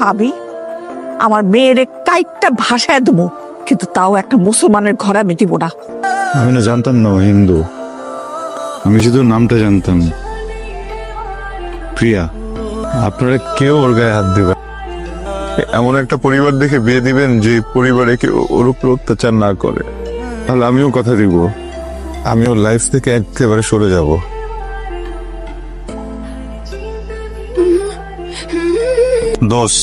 আমি আমার মেয়ের কাইটটা ভাষায় দেবো, কিন্তু তাও একটা মুসলমানের ঘরে আমি দিব না। আমি না জানতাম না হিন্দু। আমি শুধু নামটা জানতাম। প্রিয়া, আপনারা কেউ ওর গায়ে হাত দেবে এমন একটা পরিবার দেখে বিয়ে দিবেন যে পরিবারে কেউ ওর উপর অত্যাচার না করে। তাহলে আমিও কথা দিব। আমি ওর লাইফ থেকে একেবারে সরে যাব। দোষ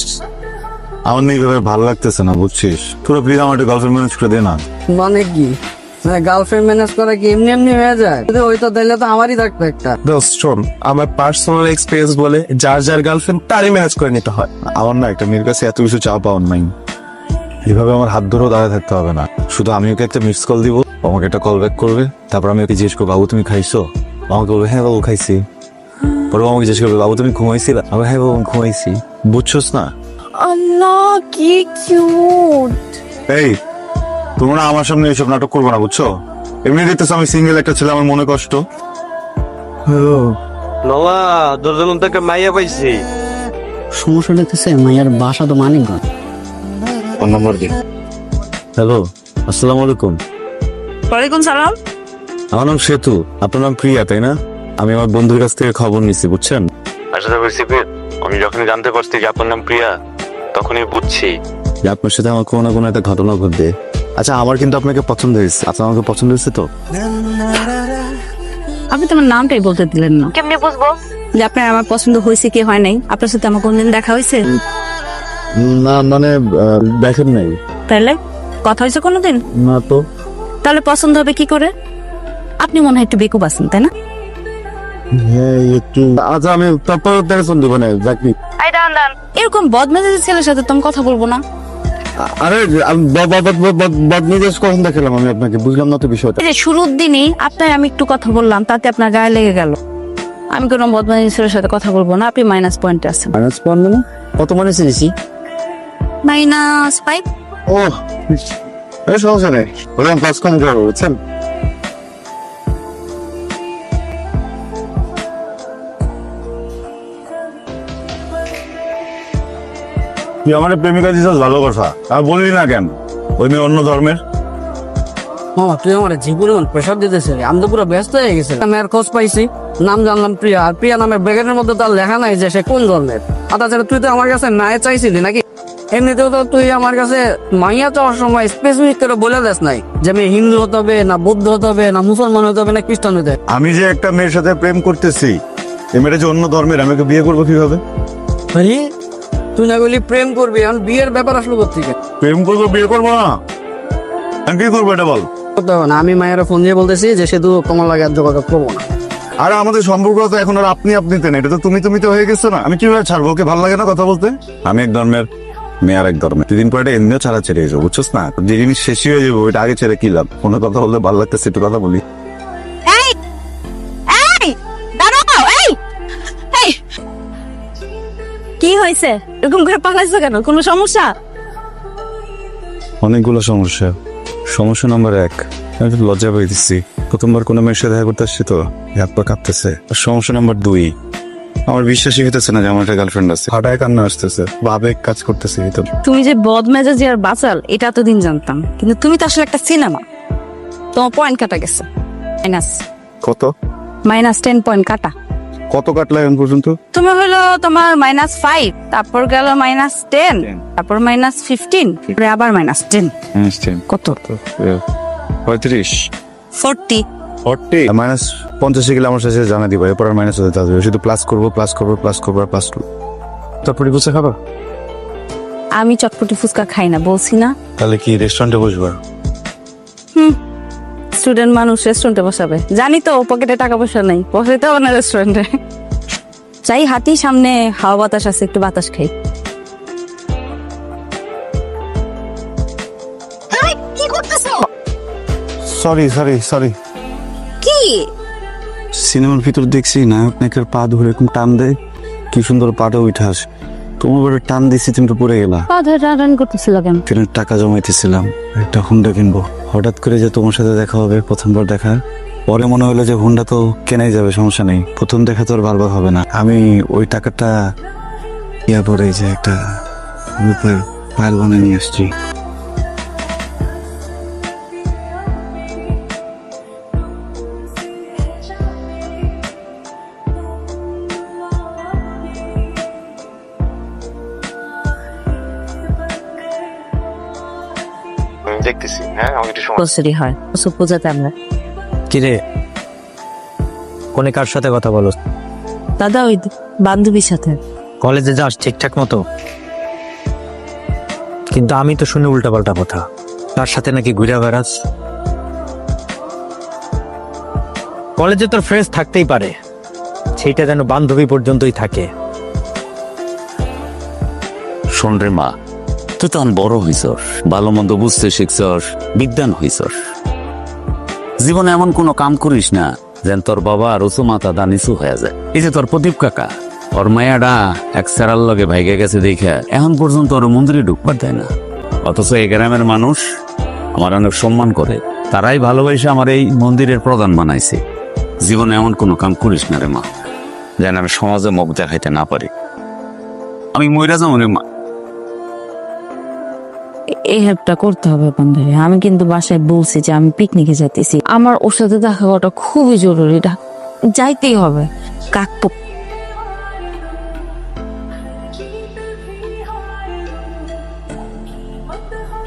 আমার নিয়ে এভাবে ভালো লাগতেছে না বুঝছিস? তোরা প্লিজ আমার একটা গার্লফ্রেন্ড ম্যানেজ করে দে না। মানে কি? মানে গার্লফ্রেন্ড ম্যানেজ করা কি এমনি এমনি হয়ে যায়? যদি ওইটা দিলে তো আমারই থাকতো একটা। দোস্ত শোন আমার পার্সোনাল এক্সপিরিয়েন্স বলে যার যার গার্লফ্রেন্ড তারই ম্যানেজ করে নিতে হয়। আমার না একটা মেয়ের কাছে এত কিছু চা পাওয়ার নাই। এভাবে আমার হাত ধরেও দাঁড়ায় থাকতে হবে না। শুধু আমি ওকে একটা মিস কল দিব আমাকে একটা কল ব্যাক করবে তারপর আমি ওকে জিজ্ঞেস করব বাবু তুমি খাইছো? আমাকে বলবে হ্যাঁ বাবু খাইছি। পরে ও আমাকে জিজ্ঞেস করবে বাবু তুমি ঘুমাইছিলে আমি হ্যাঁ বাবু ঘুমাইছি। বুঝছোস না। আল্লাহ কি কিউট এই তোমরা আমার সামনে এইসব নাটক করব না বুঝছ? এমনি দেখতেছো আমি সিঙ্গেল একটা ছেলে আমার মনে কষ্ট। নলা দরজন থেকে মাইয়া পাইছি। সমস্যা দেখতেছে মায়ের বাসা তো মানিকগঞ্জ। ফোন নাম্বার দিন হ্যালো আসসালামু আলাইকুম। ওয়ালাইকুম সালাম। আমার নাম সেতু আপনার নাম প্রিয়া তাই না? আমি আমার বন্ধুর কাছ থেকে খবর নিছি বুঝছেন? আশা করছি আমি যখনই জানতে পারছি যে আপনার নাম প্রিয়া তখনই বুঝছি। যে আপনার সাথে আমার কোনো না কোনো একটা ঘটনা ঘটবে। আচ্ছা আমার কিন্তু আপনাকে পছন্দ হয়েছে। আচ্ছা আমাকে পছন্দ হয়েছে তো? আপনি তো আমার নামটাই বলতে দিলেন না। কেমনে বুঝব? যে আপনার আমার পছন্দ হয়েছে কি হয় নাই? আপনার সাথে আমার কোনদিন দেখা হয়েছে? না মানে আহ, দেখেন নাই। তাহলে কথা হয়েছে কোনোদিন? না তো। তাহলে পছন্দ হবে কি করে? আপনি মনে হয় একটু বেকুব আছেন তাই না? একটু আচ্ছা আমি তারপর টেলিফোন দেবো না যাকনি এরকম বদমেজাজি ছেলের সাথে তো কথা বলব না। আরে আমি ব- ব- ব- ব- ব- বদমেজাজ কখন দেখালাম আমি আপনাকে? বুঝলাম না তো বিষয়টা। এই যে শুরুর দিনই আপনার আমি একটু কথা বললাম তাতে আপনার গায়ে লেগে গেল। আমি কোনো বদমেজাজি ছেলের সাথে কথা বলব না আপনি মাইনাস পয়েন্টে আছেন। মাইনাস পান না কত মানে দিছি মাইনাস ফাইভ ও এই সমস্যা নেই। কম করব বুঝছেন? তুই আমার প্রেমিকা দিছিস ভালো কথা। আর বললি না কেন? ওই মেয়ে অন্য ধর্মের। মামা তুই আমার জীবনে প্রেশার দিতেছে আমি তো পুরো ব্যস্ত হয়ে গেছি আমি আর খোঁজ পাইছি। নাম জানলাম প্রিয়া। আর প্রিয়া নামের ব্যাগের মধ্যে তার লেখা নাই যে সে কোন ধর্মের। আর তাছাড়া তুই তো আমার কাছে নাই চাইছিলি নাকি? এমনিতেও তো তুই আমার কাছে মাইয়া চাওয়ার সময় স্পেসিফিক করে বলে দেস নাই যে আমি হিন্দু হতে হবে না বৌদ্ধ হতে হবে না মুসলমান হতে হবে না খ্রিস্টান হতে হবে। আমি যে একটা মেয়ের সাথে প্রেম করতেছি এই মেয়েটা যে অন্য ধর্মের আমি ওকে বিয়ে করব কীভাবে? তুই না বলি প্রেম করবি এখন বিয়ের ব্যাপার আসলো কোথেকে প্রেম করব বিয়ে করব না? আমি কি করব এটা বল? না আমি মায়ের ফোন দিয়ে বলতেছি যে সে তো তোমার লাগে আর যোগাযোগ করব না। আর আমাদের সম্পর্ক তো এখন আর আপনি আপনিতে না এটা তো তুমি তুমি তো হয়ে গেছো না। আমি কীভাবে ছাড়বো ওকে ভালো লাগে না কথা বলতে? আমি এক ধর্মের মেয়ে আর এক ধর্মের। দুদিন পরে এটা এমনিও ছাড়া ছেড়ে যাব বুঝছস না? যে জিনিস শেষই হয়ে যাব ওইটা আগে ছেড়ে কি লাভ? কোনো কথা বললে ভালো লাগতেছে একটু কথা বলি। কি হয়েছে? এরকম করে পালাইছো কেন? কোনো সমস্যা? অনেকগুলো সমস্যা। সমস্যা নাম্বার এক আমি একটু লজ্জা পাইতেছি। প্রথমবার কোনো মেয়ের সাথে দেখা করতে আসছি তো হাত পা কাঁপতেছে। আর সমস্যা নাম্বার দুই আমার বিশ্বাসই হইতেছে না যে আমার একটা গার্লফ্রেন্ড আছে। হাঁটায় কান্না আসতেছে আবেগ কাজ করতেছে ভিতর তুমি যে বদমেজাজি আর বাচাল এটা এতদিন জানতাম। কিন্তু তুমি তো আসলে একটা সিনেমা তোমার পয়েন্ট কাটা গেছে। মাইনাস কত? মাইনাস টেন পয়েন্ট কাটা। কত কাটলা এখন পর্যন্ত? তুমি হলো তোমার মাইনাস ফাইভ তারপর গেল মাইনাস টেন তারপর মাইনাস ফিফটিন আবার মাইনাস টেন কত? পঁয়ত্রিশ। ফোরটি ফর্টি মাইনাস পঞ্চাশে গেলে আমার সাথে জানা দিবা এরপর আর মাইনাস হতে থাকবে শুধু প্লাস করব প্লাস করব প্লাস করব আর প্লাস করব। বসে খাবা? আমি চটপটি ফুচকা খাই না বলছি না। তাহলে কি রেস্টুরেন্টে বসবা? স্টুডেন্ট মানুষ রেস্টুরেন্টে বসাবে। জানি তো পকেটে টাকা পয়সা নেই। বসাইতে হবে না রেস্টুরেন্টে চাই হাতি সামনে হাওয়া বাতাস আছে একটু বাতাস খাই। কি করতেছো? সরি সরি সরি কি? সিনেমার ভিতর দেখছি নায়ক নায়িকার পা ধরে এরকম টান দেয়। কি সুন্দর পাটা উঠে আসে। তোমার টান দিছি তুমি তো পড়ে গেলা। পা ধরে টান করতেছিল কেন? ট্রেনের টাকা জমাইতেছিলাম একটা হুন্ডা কিনবো। হঠাৎ করে যে তোমার সাথে দেখা হবে প্রথমবার দেখা পরে মনে হলো যে হুন্ডা তো কেনাই যাবে সমস্যা নেই। প্রথম দেখা তো আর বারবার হবে না। আমি ওই টাকাটা ইয়া পরে যে একটা রূপের ফাইল বানিয়ে নিয়ে আসছি। দেখতেছি হ্যাঁ? আমাকে একটু সময় হয়। পূজাতে আমরা। কিরে? কোনে কার সাথে কথা বলো? দাদা ওই বান্ধবীর সাথে। কলেজে যাস ঠিকঠাক মতো। কিন্তু আমি তো শুনি উল্টাপাল্টা কথা। তার সাথে নাকি ঘুরে বেড়াস? কলেজে তোর ফ্রেন্ডস থাকতেই পারে। সেইটা যেন বান্ধবী পর্যন্তই থাকে। শোন রে মা তুই তখন বড় হইছস ভালো মন্দ বুঝতে শিখছস বিদ্যান হইছস জীবনে এমন কোনো কাম করিস না যেন তোর বাবা আর উঁচু মাথা দা নিচু হয়ে যায়। এই যে তোর প্রদীপ কাকা, ওর মায়াডা এক সেরার লগে ভাইগে গেছে দেখে এখন পর্যন্ত ওর মন্দিরে ঢুকবার দেয় না। অথচ এই গ্রামের মানুষ আমার অনেক সম্মান করে। তারাই ভালোবাসে আমার এই মন্দিরের প্রধান বানাইছে। জীবনে এমন কোনো কাম করিস না রে মা, যেন আমি সমাজে মুখ দেখাইতে না পারি। আমি মইরা যাব মা। এই হেল্পটা করতে হবে বান্ধবী আমি কিন্তু বাসায় বলছি যে আমি পিকনিকে যাইতেছি। আমার ওর সাথে দেখা করাটা খুবই জরুরি। এটা যাইতেই হবে। কাক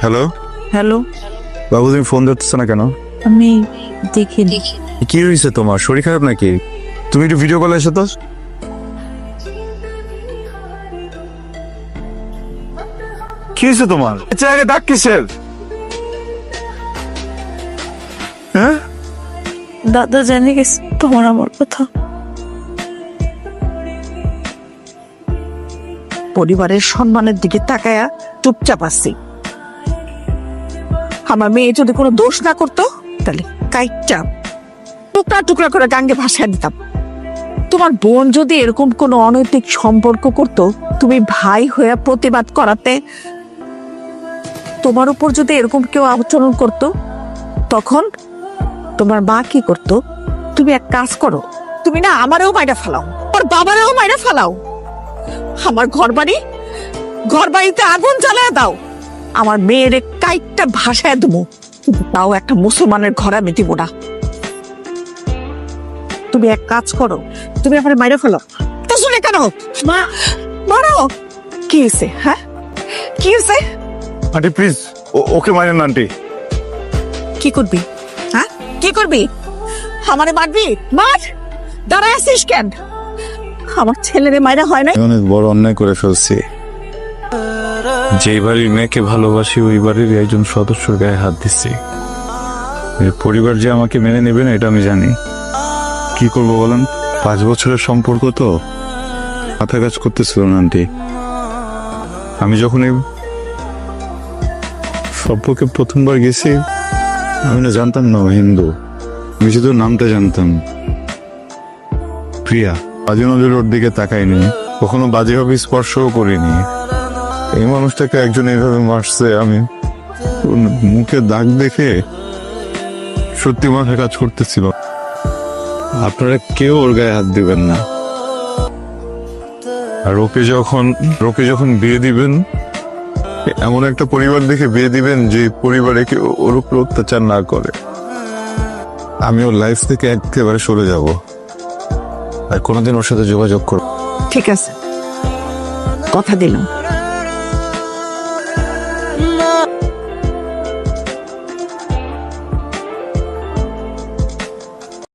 হ্যালো হ্যালো বাবু তুমি ফোন ধরতেছ না কেন? আমি দেখি কি হয়েছে তোমার? শরীর খারাপ নাকি? তুমি একটু ভিডিও কলে এসো তো। কি হয়েছে তোমার? আগে ডাক কিসের? হ্যাঁ? দাদা জানে গেছে তোমার আমার কথা। পরিবারের সম্মানের দিকে তাকায়া চুপচাপ আসছি আমার মেয়ে যদি কোনো দোষ না করতো তাহলে কাইটটা টুকরা টুকরা করে গাঙ্গে ভাসায় দিতাম। তোমার বোন যদি এরকম কোনো অনৈতিক সম্পর্ক করত তুমি ভাই হয়ে প্রতিবাদ করাতে তোমার উপর যদি এরকম কেউ আচরণ করত তখন তোমার মা কি করতো? তুমি এক কাজ করো তুমি না আমারও মাইরা ফেলাও ওর বাবারেও মাইরা ফেলাও। আমার ঘর বাড়ি ঘর বাড়িতে আগুন জ্বালায় দাও। আমার মেয়ের কাইটটা ভাসায় দেবো তাও একটা মুসলমানের ঘর আমি দিব না। তুমি এক কাজ করো তুমি আমার মাইরা ফেলো তো শুনে কেন? মা। মারো কি হয়েছে? হ্যাঁ? কি হয়েছে? আন্টি প্লিজ ওকে মারেন না আন্টি কি করবি? হ্যাঁ? কি করবি? আমারে মারবি? মার! দাঁড়ায় আছিস কেন? আমার ছেলেরে মায়েরা হয় না অনেক বড় অন্যায় করে ফেলছি। যেই বাড়ির মেয়েকে ভালোবাসি ওই বাড়ির একজন সদস্যর গায়ে হাত দিচ্ছি। এর পরিবার যে আমাকে মেনে নেবে না এটা আমি জানি। কি করব বলেন? পাঁচ বছরের সম্পর্ক তো মাথা কাজ করতেছিল না আন্টি। আমি যখন এই সম্পর্কে প্রথমবার গেছি, আমি না জানতাম না হিন্দু। আমি শুধু নামটা জানতাম। প্রিয়া বাজে নজর ওর দিকে তাকাইনি, কখনো বাজেভাবে স্পর্শও করিনি। এই মানুষটাকে একজন এইভাবে মারছে, আমি মুখে দাগ দেখে সত্যি মাথা কাজ করতেছিল আপনারা কেউ ওর গায়ে হাত দিবেন না। আর ওকে যখন ওকে যখন বিয়ে দিবেন এমন একটা পরিবার দেখে বিয়ে দিবেন যে পরিবারে কেউ ওর উপর অত্যাচার না করে। আমি ওর লাইফ থেকে একেবারে সরে যাব। আর কোনোদিন ওর সাথে যোগাযোগ করব। ঠিক আছে। কথা দিলাম।